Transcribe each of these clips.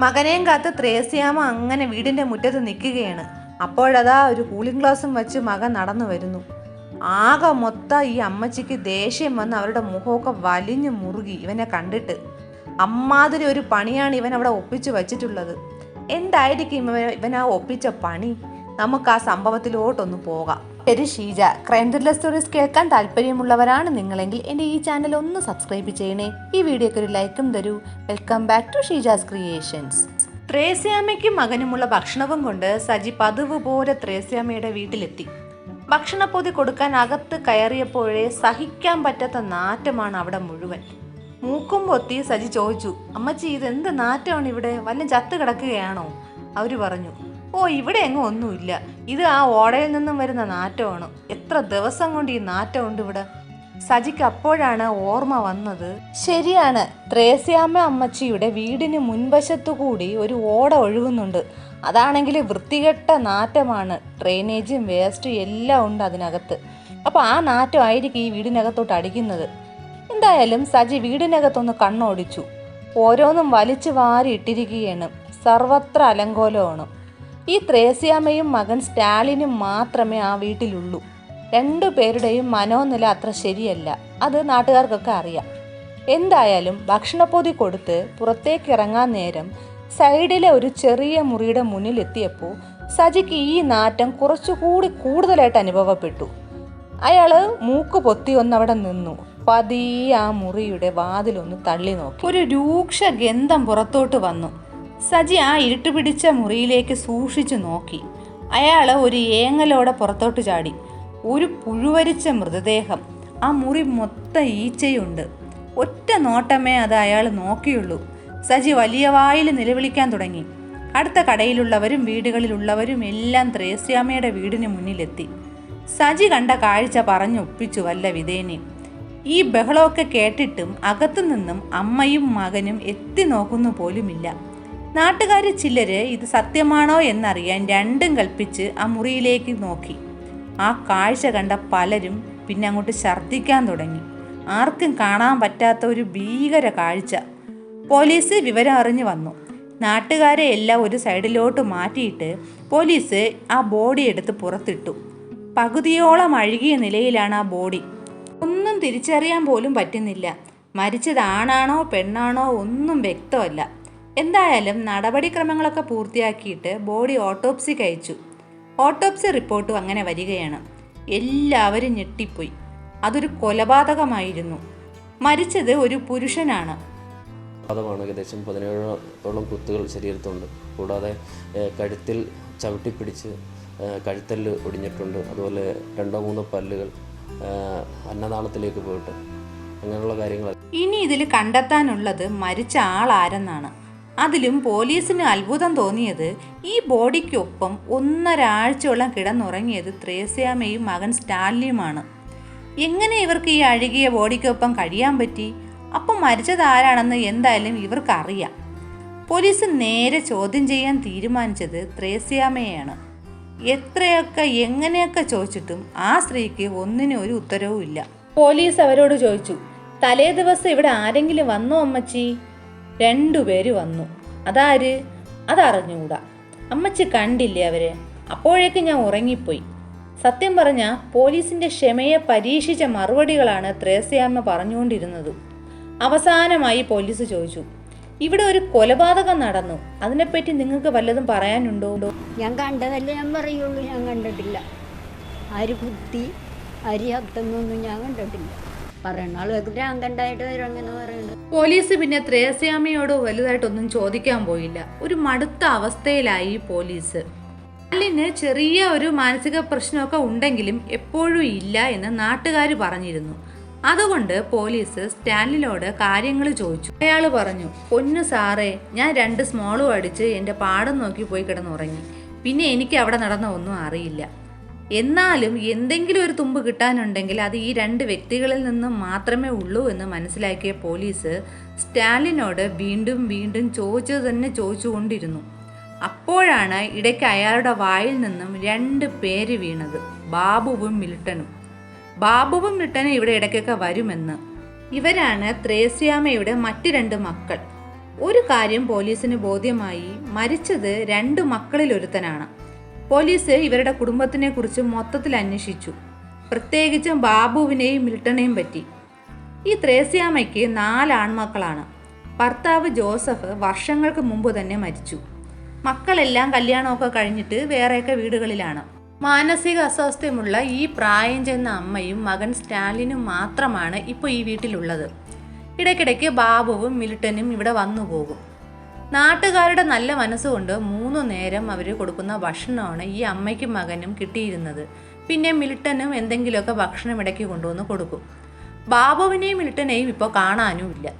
മകനെയും കാത്ത് ത്രേസ്യാമ അങ്ങനെ വീടിന്റെ മുറ്റത്ത് നിൽക്കുകയാണ്. അപ്പോഴതാ ഒരു കൂളിംഗ് ഗ്ലാസും വെച്ച് മകൻ നടന്നു വരുന്നു. ആകെ മൊത്തം ഈ അമ്മച്ചിക്ക് ദേഷ്യം വന്ന് അവരുടെ മുഖമൊക്കെ വലിഞ്ഞു മുറുകി ഇവനെ കണ്ടിട്ട്. അമ്മാതിരി ഒരു പണിയാണ് ഇവൻ അവിടെ ഒപ്പിച്ചു വച്ചിട്ടുള്ളത്. എന്തായിരിക്കും ഇവൻ ഇവൻ ആ ഒപ്പിച്ച പണി? നമുക്ക് ആ സംഭവത്തിലോട്ടൊന്ന് പോകാം. പേര് ഷീജ. ക്രൈം ത്രില്ലർ സ്റ്റോറീസ് കേൾക്കാൻ താല്പര്യമുള്ളവരാണ് നിങ്ങളെങ്കിൽ എന്റെ ഈ ചാനൽ ഒന്ന് സബ്സ്ക്രൈബ് ചെയ്യണേ. ഈ വീഡിയോക്ക് ഒരു ലൈക്കും തരൂ. Welcome back to Sheeja's creations. ത്രേസ്യാമ്മയ്ക്കും മകനുമുള്ള ഭക്ഷണവും കൊണ്ട് സജി പതിവ് പോലെ ത്രേസ്യാമ്മയുടെ വീട്ടിലെത്തി. ഭക്ഷണപ്പൊതി കൊടുക്കാൻ അകത്ത് കയറിയപ്പോഴേ സഹിക്കാൻ പറ്റാത്ത നാറ്റമാണ് അവിടെ മുഴുവൻ. മൂക്കും പൊത്തി സജി ചോദിച്ചു അമ്മച്ചി ഇതെന്ത് നാറ്റമാണ് ഇവിടെ? വല്ല ചത്ത് കിടക്കുകയാണോ? അവർ പറഞ്ഞു ഓ ഇവിടെ എങ്ങും ഒന്നുമില്ല. ഇത് ആ ഓടയിൽ നിന്നും വരുന്ന നാറ്റമാണ്. എത്ര ദിവസം കൊണ്ട് ഈ നാറ്റമുണ്ട് ഇവിടെ? സജിക്ക് അപ്പോഴാണ് ഓർമ്മ വന്നത്. ശരിയാണ്. ത്രേസ്യാമ്മ അമ്മച്ചിയുടെ വീടിന് മുൻവശത്തു കൂടി ഒരു ഓട ഒഴുകുന്നുണ്ട്. അതാണെങ്കിൽ വൃത്തികെട്ട നാറ്റമാണ്. ഡ്രെയിനേജും വേസ്റ്റും എല്ലാം ഉണ്ട് അതിനകത്ത്. അപ്പോൾ ആ നാറ്റം ആയിരിക്കും ഈ വീടിനകത്തോട്ട് അടിക്കുന്നത്. എന്തായാലും സജി വീടിനകത്തൊന്ന് കണ്ണോടിച്ചു. ഓരോന്നും വലിച്ചു വാരി ഇട്ടിരിക്കുകയാണ്. സർവത്ര അലങ്കോലമാണ്. ഈ ത്രേസ്യാമ്മയും മകൻ സ്റ്റാലിനും മാത്രമേ ആ വീട്ടിലുള്ളൂ. രണ്ടു പേരുടെയും മനോനില അത്ര ശരിയല്ല. അത് നാട്ടുകാർക്കൊക്കെ അറിയാം. എന്തായാലും ഭക്ഷണപ്പൊതി കൊടുത്ത് പുറത്തേക്ക് ഇറങ്ങാൻ നേരം സൈഡിലെ ഒരു ചെറിയ മുറിയുടെ മുന്നിലെത്തിയപ്പോൾ സജിക്ക് ഈ നാറ്റം കുറച്ചുകൂടി കൂടുതലായിട്ട് അനുഭവപ്പെട്ടു. അയാൾ മൂക്ക് പൊത്തി ഒന്നവിടെ നിന്നു. പതിയെ ആ മുറിയുടെ വാതിലൊന്ന് തള്ളി നോക്കി. ഒരു രൂക്ഷ ഗന്ധം പുറത്തോട്ട് വന്നു. സജി ആ ഇരുട്ട് പിടിച്ച മുറിയിലേക്ക് സൂക്ഷിച്ചു നോക്കി. അയാൾ ഒരു ഏങ്ങലോടെ പുറത്തോട്ട് ചാടി. ഒരു പുഴുവരിച്ച മൃതദേഹം. ആ മുറി മൊത്തം ഈച്ചയുണ്ട്. ഒറ്റ നോട്ടമേ അത് അയാൾ നോക്കിയുള്ളൂ. സജി വലിയ വായിൽ നിലവിളിക്കാൻ തുടങ്ങി. അടുത്ത കടയിലുള്ളവരും വീടുകളിലുള്ളവരും എല്ലാം ത്രേസ്യാമയുടെ വീടിന് മുന്നിലെത്തി. സജി കണ്ട കാഴ്ച പറഞ്ഞൊപ്പിച്ചു വല്ല വിധേനി. ഈ ബഹളമൊക്കെ കേട്ടിട്ടും അകത്തുനിന്നും അമ്മയും മകനും എത്തി നോക്കുന്നു പോലുമില്ല. നാട്ടുകാർ ചിലര് ഇത് സത്യമാണോ എന്നറിയാൻ രണ്ടും കൽപ്പിച്ച് ആ മുറിയിലേക്ക് നോക്കി. ആ കാഴ്ച കണ്ട പലരും പിന്നെ അങ്ങോട്ട് ഛർദ്ദിക്കാൻ തുടങ്ങി. ആർക്കും കാണാൻ പറ്റാത്ത ഒരു ഭീകര കാഴ്ച. പോലീസ് വിവരം അറിഞ്ഞു വന്നു. നാട്ടുകാരെ എല്ലാം ഒരു സൈഡിലോട്ട് മാറ്റിയിട്ട് പോലീസ് ആ ബോഡി എടുത്ത് പുറത്തിട്ടു. പകുതിയോളം അഴുകിയ നിലയിലാണ് ആ ബോഡി. ഒന്നും തിരിച്ചറിയാൻ പോലും പറ്റുന്നില്ല. മരിച്ചത് ആണാണോ പെണ്ണാണോ ഒന്നും വ്യക്തമല്ല. എന്തായാലും നടപടിക്രമങ്ങളൊക്കെ പൂർത്തിയാക്കിയിട്ട് ബോഡി ഓട്ടോപ്സി കഴിച്ചു. ഓട്ടോപ്സി റിപ്പോർട്ടും അങ്ങനെ വരികയാണ്. എല്ലാവരും ഞെട്ടിപ്പോയി. അതൊരു കൊലപാതകമായിരുന്നു. മരിച്ചത് ഒരു പുരുഷനാണ്. പാദമാണ് ഏകദേശം പതിനേഴോളം കുത്തുകൾ ശരീരത്തുണ്ട്. കൂടാതെ കഴുത്തിൽ ചവിട്ടിപ്പിടിച്ച് കഴുത്തൽ ഒടിഞ്ഞിട്ടുണ്ട്. അതുപോലെ രണ്ടോ മൂന്നോ പല്ലുകൾ അന്നനാളത്തിലേക്ക് പോയിട്ട്. അങ്ങനെയുള്ള കാര്യങ്ങൾ ഇനി ഇതിൽ കണ്ടെത്താനുള്ളത് മരിച്ച ആളാരെന്നാണ്. അതിലും പോലീസിന് അത്ഭുതം തോന്നിയത് ഈ ബോഡിക്കൊപ്പം ഒന്നരാഴ്ചയോളം കിടന്നുറങ്ങിയത് ത്രേസ്യാമയും മകൻ സ്റ്റാലിയുമാണ് എങ്ങനെ ഇവർക്ക് ഈ അഴുകിയ ബോഡിക്കൊപ്പം കഴിയാൻ പറ്റി? അപ്പം മരിച്ചത് ആരാണെന്ന് എന്തായാലും ഇവർക്കറിയാം. പോലീസ് നേരെ ചോദ്യം ചെയ്യാൻ തീരുമാനിച്ചത് ത്രേസ്യാമയാണ് എത്രയൊക്കെ എങ്ങനെയൊക്കെ ചോദിച്ചിട്ടും ആ സ്ത്രീക്ക് ഒന്നിനും ഒരു ഉത്തരവും ഇല്ല പോലീസ് അവരോട് ചോദിച്ചു തലേ ദിവസം ഇവിടെ ആരെങ്കിലും വന്നോ അമ്മച്ചി? രണ്ടുപേര് വന്നു. അതാര്? അതറിഞ്ഞുകൂടാ. അമ്മച്ചി കണ്ടില്ലേ അവരെ? അപ്പോഴേക്ക് ഞാൻ ഉറങ്ങിപ്പോയി. സത്യം പറഞ്ഞ പോലീസിന്റെ ക്ഷമയെ പരീക്ഷിച്ച മറുപടികളാണ് ത്രേസ്യാമ്മ പറഞ്ഞുകൊണ്ടിരുന്നത്. അവസാനമായി പോലീസ് ചോദിച്ചു ഇവിടെ ഒരു കൊലപാതകം നടന്നു. അതിനെപ്പറ്റി നിങ്ങൾക്ക് വല്ലതും പറയാനുണ്ടോ? ഞാൻ കണ്ടതല്ലേ ഞാൻ പറയുള്ളൂ. ഞാൻ കണ്ടിട്ടില്ല. ആര് കുത്തി ആര് ചത്തെന്നൊന്നും ഞാൻ കണ്ടിട്ടില്ല. പോലീസ് പിന്നെ ത്രേസ്യാമ്മയോട് വലുതായിട്ടൊന്നും ചോദിക്കാൻ പോയില്ല. ഒരു മടുത്ത അവസ്ഥയിലായി പോലീസ്. അല്ലിന് ചെറിയ ഒരു മാനസിക പ്രശ്നമൊക്കെ ഉണ്ടെങ്കിലും എപ്പോഴും ഇല്ല എന്ന് നാട്ടുകാർ പറഞ്ഞിരുന്നു. അതുകൊണ്ട് പോലീസ് സ്റ്റാലിനോട് കാര്യങ്ങൾ ചോദിച്ചു. അയാൾ പറഞ്ഞു പൊന്നു സാറേ ഞാൻ രണ്ട് സ്മോളും അടിച്ച് എന്റെ പാടം നോക്കി പോയി കിടന്നുറങ്ങി. പിന്നെ എനിക്ക് അവിടെ നടന്ന ഒന്നും അറിയില്ല. എന്നാലും എന്തെങ്കിലും ഒരു തുമ്പ് കിട്ടാനുണ്ടെങ്കിൽ അത് ഈ രണ്ട് വ്യക്തികളിൽ നിന്നും മാത്രമേ ഉള്ളൂ എന്ന് മനസ്സിലാക്കിയ പോലീസ് സ്റ്റാലിനോട് വീണ്ടും വീണ്ടും ചോദിച്ചത് തന്നെ ചോദിച്ചുകൊണ്ടിരുന്നു. അപ്പോഴാണ് ഇടയ്ക്ക് അയാളുടെ വായിൽ നിന്നും രണ്ട് പേര് വീണത് ബാബുവും മിൽട്ടനും. ബാബുവും മിൽട്ടനും ഇവിടെ ഇടയ്ക്കൊക്കെ വരുമെന്ന്. ഇവരാണ് ത്രേസ്യാമയുടെ മറ്റ് രണ്ട് മക്കൾ. ഒരു കാര്യം പോലീസിന് ബോധ്യമായി മരിച്ചത് രണ്ട് മക്കളിലൊരുത്തനാണ്. പോലീസ് ഇവരുടെ കുടുംബത്തിനെ കുറിച്ച് മൊത്തത്തിൽ അന്വേഷിച്ചു. പ്രത്യേകിച്ചും ബാബുവിനെയും മിൽട്ടനെയും പറ്റി. ഈ ത്രേസ്യാമ്മയ്ക്ക് നാല് ആൺമക്കളാണ്. ഭർത്താവ് ജോസഫ് വർഷങ്ങൾക്ക് മുമ്പ് തന്നെ മരിച്ചു. മക്കളെല്ലാം കല്യാണമൊക്കെ കഴിഞ്ഞിട്ട് വേറെയൊക്കെ വീടുകളിലാണ്. മാനസിക അസ്വാസ്ഥ്യമുള്ള ഈ പ്രായം ചെന്ന അമ്മയും മകൻ സ്റ്റാലിനും മാത്രമാണ് ഇപ്പോൾ ഈ വീട്ടിലുള്ളത്. ഇടയ്ക്കിടയ്ക്ക് ബാബുവും മിൽട്ടനും ഇവിടെ വന്നു പോകും നാട്ടുകാരുടെ നല്ല മനസ്സുകൊണ്ട് മൂന്നു നേരം അവർ കൊടുക്കുന്ന ഭക്ഷണമാണ് ഈ അമ്മയ്ക്കും മകനും കിട്ടിയിരുന്നത്. പിന്നെ മിൽട്ടനും എന്തെങ്കിലുമൊക്കെ ഭക്ഷണം ഇടയ്ക്ക് കൊണ്ടുവന്ന് കൊടുക്കും. ബാബുവിനെയും മിൽട്ടനെയും ഇപ്പോൾ കാണാനുമില്ല.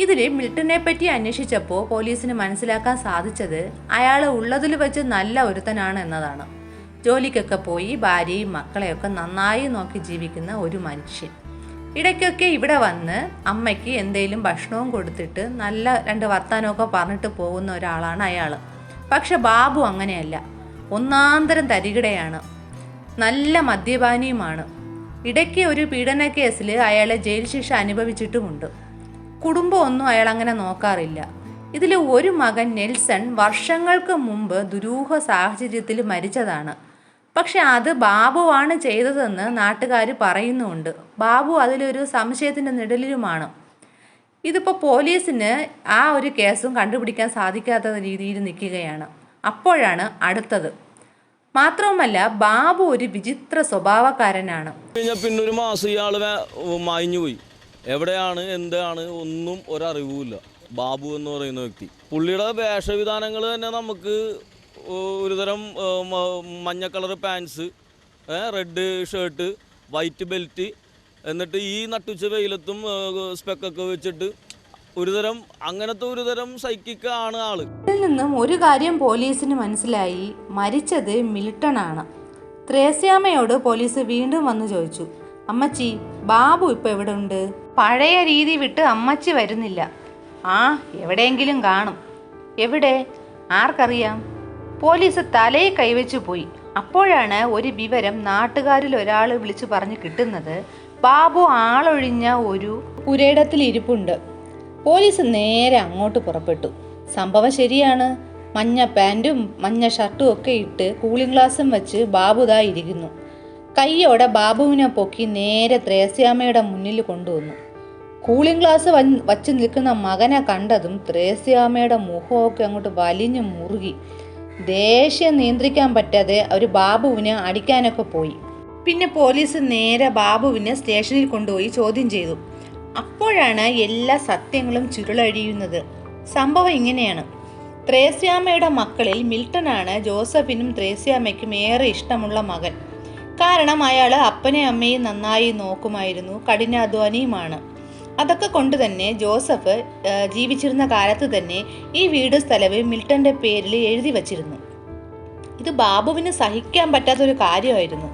ഇതിൽ മിൽട്ടനെ പറ്റി അന്വേഷിച്ചപ്പോൾ പോലീസിന് മനസ്സിലാക്കാൻ സാധിച്ചത് അയാൾ ഉള്ളതിൽ വെച്ച് നല്ല ഒരുത്തനാണ് എന്നതാണ്. ജോലിക്കൊക്കെ പോയി ഭാര്യയും മക്കളെയൊക്കെ നന്നായി നോക്കി ജീവിക്കുന്ന ഒരു മനുഷ്യൻ. ഇടയ്ക്കൊക്കെ ഇവിടെ വന്ന് അമ്മയ്ക്ക് എന്തെങ്കിലും ഭക്ഷണവും കൊടുത്തിട്ട് നല്ല രണ്ട് വർത്താനമൊക്കെ പറഞ്ഞിട്ട് പോകുന്ന ഒരാളാണ് അയാൾ പക്ഷെ ബാബു അങ്ങനെയല്ല. ഒന്നാന്തരം തരികിടയാണ്. നല്ല മദ്യപാനിയുമാണ്. ഇടയ്ക്ക് ഒരു പീഡന കേസിൽ അയാളെ ജയിൽ ശിക്ഷ അനുഭവിച്ചിട്ടുമുണ്ട്. കുടുംബമൊന്നും അയാൾ അങ്ങനെ നോക്കാറില്ല. ഇതിൽ ഒരു മകൻ നെൽസൺ വർഷങ്ങൾക്ക് മുമ്പ് ദുരൂഹ സാഹചര്യത്തിൽ മരിച്ചതാണ്. പക്ഷെ അത് ബാബുവാണ് ചെയ്തതെന്ന് നാട്ടുകാർ പറയുന്നുമുണ്ട്. ബാബു അതിലൊരു സംശയത്തിന്റെ നിഴലിലുമാണ്. ഇതിപ്പോൾ പോലീസിന് ആ ഒരു കേസും കണ്ടുപിടിക്കാൻ സാധിക്കാത്ത രീതിയിൽ നിൽക്കുകയാണ്. അപ്പോഴാണ് അടുത്തത്. മാത്രവുമല്ല ബാബു ഒരു വിചിത്ര സ്വഭാവക്കാരനാണ്. പിന്നെ ഒരു മാസം ഇയാൾ മായിഞ്ഞു പോയി. എവിടെയാണ് എന്താണ് ഒന്നും ഒരറിവുമില്ല. ബാബു എന്ന് പറയുന്ന വ്യക്തി. പുള്ളിയുടെ വേഷവിധാനങ്ങൾ തന്നെ നമുക്ക് ഒരുതരം മഞ്ഞ colour pants red shirt white belt എന്നിട്ട് ഈ നട്ടുച്ച വെയിലത്തും സ്പെക്കൊക്കെ വെച്ചിട്ട് ഒരുതരം അങ്ങനത്തെ ഒരുതരം സൈക്കിക്കാണ് ആൾ. ഇതിൽ നിന്നും ഒരു കാര്യം പോലീസിന് മനസ്സിലായി. മരിച്ചത് മിൽട്ടൺ ആണ് ത്രേസ്യാമ്മയോട് പോലീസ് വീണ്ടും വന്നു ചോദിച്ചു. അമ്മച്ചി ബാബു ഇപ്പൊ എവിടെ ഉണ്ട് പഴയ രീതി വിട്ട് അമ്മച്ചി വരുന്നില്ല. ആ എവിടെയെങ്കിലും കാണും. എവിടെ? ആർക്കറിയാം? പോലീസ് തലയെ കൈവച്ചു പോയി. അപ്പോഴാണ് ഒരു വിവരം നാട്ടുകാരിൽ ഒരാൾ വിളിച്ചു പറഞ്ഞ് കിട്ടുന്നത്. ബാബു ആളൊഴിഞ്ഞ ഒരു പുരയിടത്തിൽ ഇരിപ്പുണ്ട്. പോലീസ് നേരെ അങ്ങോട്ട് പുറപ്പെട്ടു. സംഭവം ശരിയാണ്. മഞ്ഞ പാന്റും മഞ്ഞ ഷർട്ടും ഒക്കെ ഇട്ട് കൂളിംഗ് ഗ്ലാസും വെച്ച് ബാബുതാ ഇരിക്കുന്നു. കയ്യോടെ ബാബുവിനെ പൊക്കി നേരെ ത്രേസ്യാമ്മയുടെ മുന്നിൽ കൊണ്ടുവന്നു. കൂളിംഗ് ഗ്ലാസ് വച്ച് നിൽക്കുന്ന മകനെ കണ്ടതും ത്രേസ്യാമ്മയുടെ മുഖമൊക്കെ അങ്ങോട്ട് വലിഞ്ഞു മുറുകി. ദേഷ്യം നിയന്ത്രിക്കാൻ പറ്റാതെ അവർ ബാബുവിനെ അടിക്കാനൊക്കെ പോയി. പിന്നെ പോലീസ് നേരെ ബാബുവിനെ സ്റ്റേഷനിൽ കൊണ്ടുപോയി ചോദ്യം ചെയ്തു. അപ്പോഴാണ് എല്ലാ സത്യങ്ങളും ചുരുളഴിയുന്നത്. സംഭവം ഇങ്ങനെയാണ്. ത്രേസ്യാമ്മയുടെ മക്കളിൽ മിൽട്ടനാണ് ജോസഫിനും ത്രേസ്യാമ്മയ്ക്കും ഏറെ ഇഷ്ടമുള്ള മകൻ. കാരണം അയാൾ അപ്പനെയും അമ്മയും നന്നായി നോക്കുമായിരുന്നു. കഠിനാധ്വാനിയുമാണ്. അതൊക്കെ കൊണ്ട് തന്നെ ജോസഫ് ജീവിച്ചിരുന്ന കാലത്ത് തന്നെ ഈ വീട് സ്ഥലവും മിൽട്ടന്റെ പേരിൽ എഴുതി വച്ചിരുന്നു. ഇത് ബാബുവിന് സഹിക്കാൻ പറ്റാത്തൊരു കാര്യമായിരുന്നു.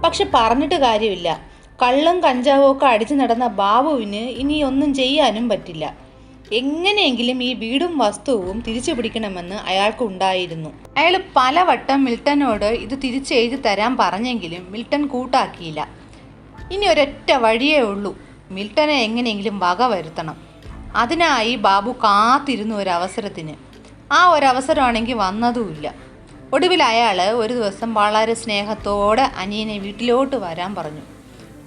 പക്ഷെ പറഞ്ഞിട്ട് കാര്യമില്ല. കള്ളും കഞ്ചാവും ഒക്കെ അടിച്ചു നടന്ന ബാബുവിന് ഇനി ഒന്നും ചെയ്യാനും പറ്റില്ല. എങ്ങനെയെങ്കിലും ഈ വീടും വസ്തുവും തിരിച്ചു പിടിക്കണമെന്ന് അയാൾക്ക് ഉണ്ടായിരുന്നു. അയാൾ പലവട്ടം മിൽട്ടനോട് ഇത് തിരിച്ചെഴുതി തരാൻ പറഞ്ഞെങ്കിലും മിൽട്ടൻ കൂട്ടാക്കിയില്ല. ഇനി ഒരൊറ്റ വഴിയേ ഉള്ളൂ. മിൽട്ടനെ എങ്ങനെയെങ്കിലും വക വരുത്തണം. അതിനായി ബാബു കാത്തിരുന്നു ഒരവസരത്തിന്. ആ ഒരവസരമാണെങ്കിൽ വന്നതുമില്ല. ഒടുവിൽ അയാൾ ഒരു ദിവസം വളരെ സ്നേഹത്തോടെ അനിയനെ വീട്ടിലോട്ട് വരാൻ പറഞ്ഞു.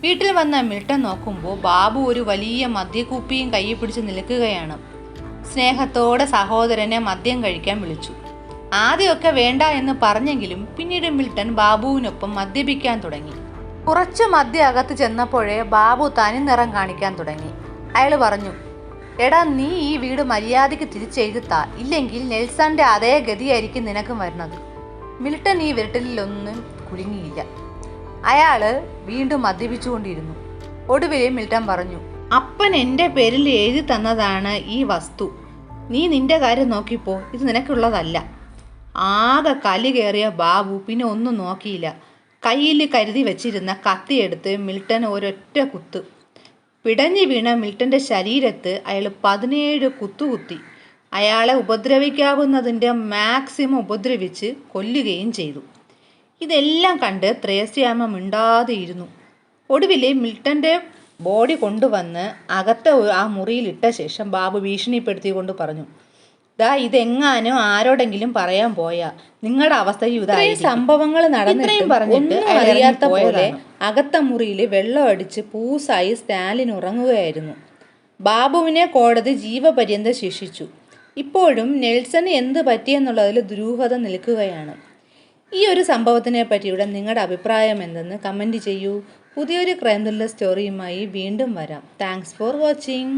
വീട്ടിൽ വന്ന മിൽട്ടൻ നോക്കുമ്പോൾ ബാബു ഒരു വലിയ മദ്യക്കുപ്പിയും കയ്യിൽ പിടിച്ച് നിൽക്കുകയാണ്. സ്നേഹത്തോടെ സഹോദരനെ മദ്യം കഴിക്കാൻ വിളിച്ചു. ആദ്യമൊക്കെ വേണ്ട എന്ന് പറഞ്ഞെങ്കിലും പിന്നീട് മിൽട്ടൻ ബാബുവിനൊപ്പം മദ്യപിക്കാൻ തുടങ്ങി. കുറച്ച് മദ്യ അകത്ത് ചെന്നപ്പോഴേ ബാബു തനി നിറം കാണിക്കാൻ തുടങ്ങി. അയാൾ പറഞ്ഞു എടാ നീ ഈ വീട് മര്യാദയ്ക്ക് തിരിച്ചെഴുതാ ഇല്ലെങ്കിൽ നെൽസന്റെ അതേ ഗതിയായിരിക്കും നിനക്കും വരുന്നത്. മിൽട്ടൻ ഈ വിരട്ടലിലൊന്നും കുലുങ്ങിയില്ല. അയാൾ വീണ്ടും മദ്യപിച്ചുകൊണ്ടിരുന്നു. ഒടുവിൽ മിൽട്ടൻ പറഞ്ഞു അപ്പൻ എന്റെ പേരിൽ എഴുതി തന്നതാണ് ഈ വസ്തു. നീ നിന്റെ കാര്യം നോക്കിപ്പോ. ഇത് നിനക്കുള്ളതല്ല. ആകെ കലി കയറിയ ബാബു പിന്നെ ഒന്നും നോക്കിയില്ല. കയ്യിൽ കരുതി വെച്ചിരുന്ന കത്തിയെടുത്ത് മിൽട്ടൻ ഒരൊറ്റ കുത്ത്. പിടഞ്ഞു വീണ മിൽട്ടന്റെ ശരീരത്ത് അയാൾ പതിനേഴ് കുത്തുകുത്തി അയാളെ ഉപദ്രവിക്കാവുന്നതിന്റെ മാക്സിമം ഉപദ്രവിച്ച് കൊല്ലുകയും ചെയ്തു. ഇതെല്ലാം കണ്ട് ത്രേസ്യാമ മിണ്ടാതെ ഇരുന്നു ഒടുവിൽ മിൽട്ടന്റെ ബോഡി കൊണ്ടുവന്ന് അകത്തെ ആ മുറിയിലിട്ട ശേഷം ബാബു ഭീഷണിപ്പെടുത്തിക്കൊണ്ട് പറഞ്ഞു ദാ ഇതെങ്ങാനും ആരോടെങ്കിലും പറയാൻ പോയാ. നിങ്ങളുടെ അവസ്ഥ ഇത്രയും സംഭവങ്ങൾ നടന്നിട്ടും പറഞ്ഞിട്ട് അറിയാത്ത പോലെ അകത്ത മുറിയിൽ വെള്ളം അടിച്ച് പൂസായി സ്റ്റാലിൻ ഉറങ്ങുകയായിരുന്നു. ബാബുവിനെ കോടതി ജീവപര്യന്തം ശിക്ഷിച്ചു. ഇപ്പോഴും നെൽസന് എന്ത് പറ്റിയെന്നുള്ളതിൽ ദുരൂഹത നിൽക്കുകയാണ്. ഈ ഒരു സംഭവത്തിനെ പറ്റിയുടെ നിങ്ങളുടെ അഭിപ്രായം എന്തെന്ന് കമന്റ് ചെയ്യൂ. പുതിയൊരു ക്രൈം ത്രില്ലർ സ്റ്റോറിയുമായി വീണ്ടും വരാം. Thanks for watching.